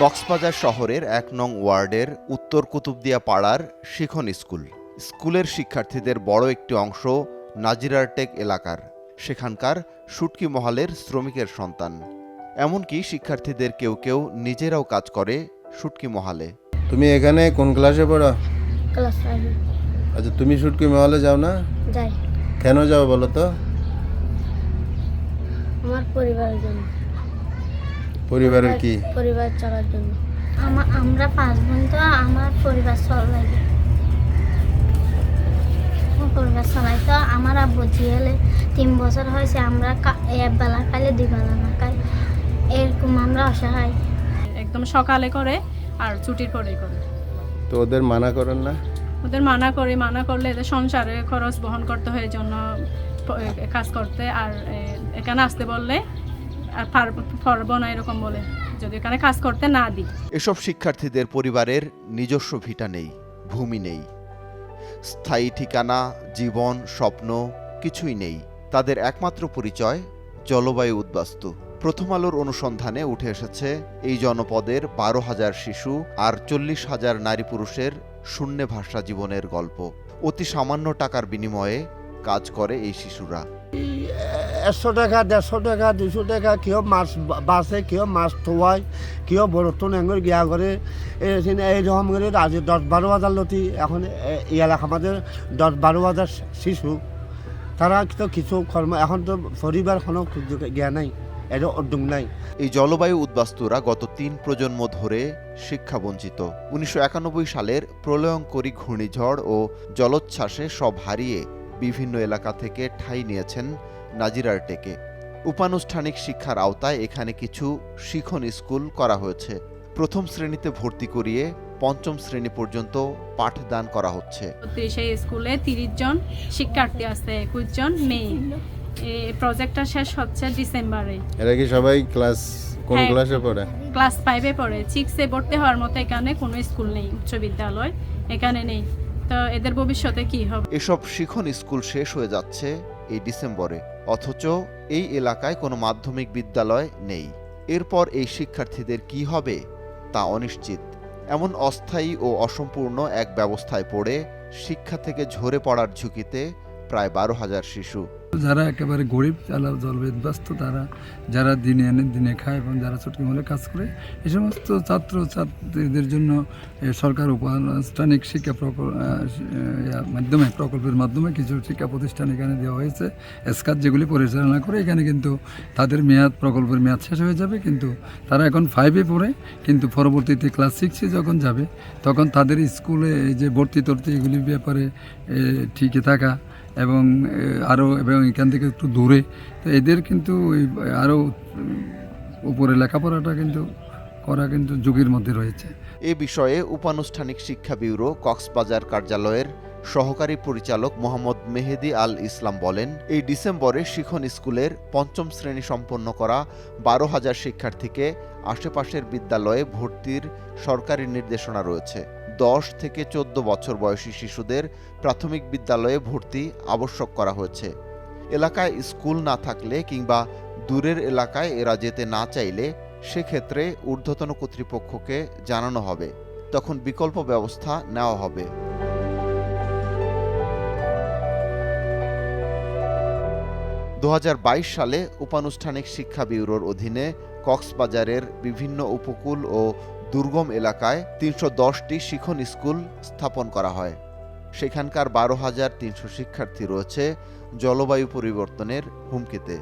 কক্সবাজার শহরের এক নং ওয়ার্ডের উত্তর কুতুবদিয়া পাড়ার শিখন স্কুল। স্কুলের শিক্ষার্থীদের বড় একটি অংশ নাজিরারটেক এলাকার। সেখানকার শুটকি মহালের শ্রমিকের সন্তান। এমনকি শিক্ষার্থীদের কেউ কেউ নিজেরাও কাজ করে শুটকি মহালে। তুমি এখানে কোন ক্লাসে পড়ো? ক্লাস আচ্ছা তুমি শুটকি মহলে যাও না? যাই। কেন যাও বলো তো? আমার পরিবারের জন্য। পরিবারের কি? পরিবার চলার জন্য। আমার আমরা পাঁচ বোন তো আমার পরিবার চলাই পরিবার চলাই তো আমার আব্বু জিয়ালে তিন বছর হয়েছে আমরা এক বেলা খাইলে দুই বেলা না খাই। এরকম আমরা অসহায়। একদম সকালে করে আর ছুটির পরে করে। তো ওদের মানা করেন না? ওদের মানা করি মানা করলে এদের সংসারে খরচ বহন করতে হয় এই জন্য কাজ করতে। আর এখানে আসতে বললে আর পার- পারব না এরকম বলে, যদি এখানে কাজ করতে না দিই। এসব শিক্ষার্থীদের পরিবারের নিজস্ব ভিটা নেই, ভূমি নেই। স্থায়ী ঠিকানা, জীবন, স্বপ্ন, কিছুই নেই। তাদের একমাত্র পরিচয়, জলবায়ু উদ্বাস্তু। প্রথম আলোর অনুসন্ধানে উঠে এসেছে, এই জনপদের বারো হাজার শিশু আর চল্লিশ হাজার নারী পুরুষের শূন্যে ভাষা জীবনের গল্প। অতি সামান্য টাকার বিনিময়ে কাজ করে এই শিশুরা। একশো টাকা, দেড়শো টাকা দুশো টাকা কেউ মাছ বা- বাঁচে কেউ মাছ থোয়ায় কেউ বরতন এঙ্গর গিয়া করে এইরকম করে আজ দশ বারো হাজার লতি, এখন এই এলাকা আমাদের দশ বারো হাজার শিশু তারা তো কিছু কর্ম এখন তো পরিবার কোনো গিয়া নাই এর উদ্যোগ নাই। এই জলবায়ু উদ্বাস্তুরা গত তিন প্রজন্ম ধরে শিক্ষা বঞ্চিত উনিশশো একানব্বই সালের প্রলয়ঙ্করী ঘূর্ণিঝড় ও জলোচ্ছ্বাসে সব হারিয়ে বিভিন্ন এলাকা থেকে ঠাঁই নিয়েছেন নাজিরার টেকে। উপানুষ্ঠানিক শিক্ষার আওতায় এখানে কিছু শিখন স্কুল করা হয়েছে। প্রথম শ্রেণীতে ভর্তি করিয়ে পঞ্চম শ্রেণি পর্যন্ত পাঠদান করা হচ্ছে। স্কুলে তিরিশ জন শিক্ষার্থী আছে একুশ জন মেয়ে। প্রজেক্টটা শেষ হচ্ছে ডিসেম্বরে। এরা কি সবাই ক্লাস কোন হ্যাঁ। ক্লাসে পড়ে? ক্লাস ফাইভে পড়ে। সিক্সে ভর্তি হওয়ার মতো এখানে কোনো স্কুল নেই উচ্চ বিদ্যালয় এখানে নেই। তো এদের ভবিষ্যতে কি হবে? এসব শিখন স্কুল শেষ হয়ে যাচ্ছে এই ডিসেম্বরে, অথচ এই এলাকায় কোনো মাধ্যমিক বিদ্যালয় নেই। এরপর এই শিক্ষার্থীদের কি হবে তা অনিশ্চিত। এমন অস্থায়ী ও অসম্পূর্ণ এক ব্যবস্থায় পড়ে শিক্ষা থেকে ঝরে পড়ার ঝুঁকিতে প্রায় বারো হাজার শিশু। যারা একেবারে গরিব যারা জলবিধ্বস্ত, তারা যারা দিনে এনে, দিনে খায় এবং যারা ছুটকি মলে কাজ করে এই সমস্ত ছাত্র, ছাত্রীদের জন্য সরকার উপানুষ্ঠানিক শিক্ষা প্রকল্প মাধ্যমে, প্রকল্পের মাধ্যমে কিছু শিক্ষা প্রতিষ্ঠান এখানে দেওয়া হয়েছে। এসকাত যেগুলি পরিচালনা করে, এখানে কিন্তু তাদের মেয়াদ, প্রকল্পের মেয়াদ শেষ হয়ে যাবে, কিন্তু তারা এখন ফাইভে পড়ে, কিন্তু পরবর্তীতে ক্লাস সিক্সে যখন যাবে, তখন তাদের স্কুলে যে ভর্তি তর্তি এগুলির ব্যাপারে ঠিকই থাকা এবং আরও এবং এখান থেকে একটু দূরে। তো এদের কিন্তু আরও উপরে লেখাপড়াটা কিন্তু, করা কিন্তু যুগের মধ্যে রয়েছে। এ বিষয়ে উপানুষ্ঠানিক শিক্ষা ব্যুরো, কক্সবাজার কার্যালয়ের সহকারী পরিচালক মোহাম্মদ মেহেদি আল ইসলাম বলেন, এই ডিসেম্বরে শিখন স্কুলের পঞ্চম শ্রেণি সম্পন্ন করা বারো হাজার শিক্ষার্থীকে আশেপাশের বিদ্যালয়ে ভর্তির সরকারি নির্দেশনা রয়েছে। দশ থেকে চোদ্দ বছর বয়সী শিশুদের প্রাথমিক বিদ্যালয়ে ভর্তি আবশ্যক করা হয়েছে। এলাকায় স্কুল না থাকলে কিংবা দূরের এলাকায় এরা যেতে না চাইলে সেক্ষেত্রে ঊর্ধ্বতন কর্তৃপক্ষকে জানানো হবে। তখন বিকল্প ব্যবস্থা নেওয়া হবে। দু হাজার বাইশ সালে উপানুষ্ঠানিক শিক্ষা ব্যুরোর অধীনে কক্সবাজারের বিভিন্ন উপকূল ও দুর্গম এলাকায় তিনশো দশটি শিখন স্কুল স্থাপন করা হয়। সেখানকার বারো হাজার তিনশো শিক্ষার্থী রয়েছে জলবায়ু পরিবর্তনের হুমকিতে।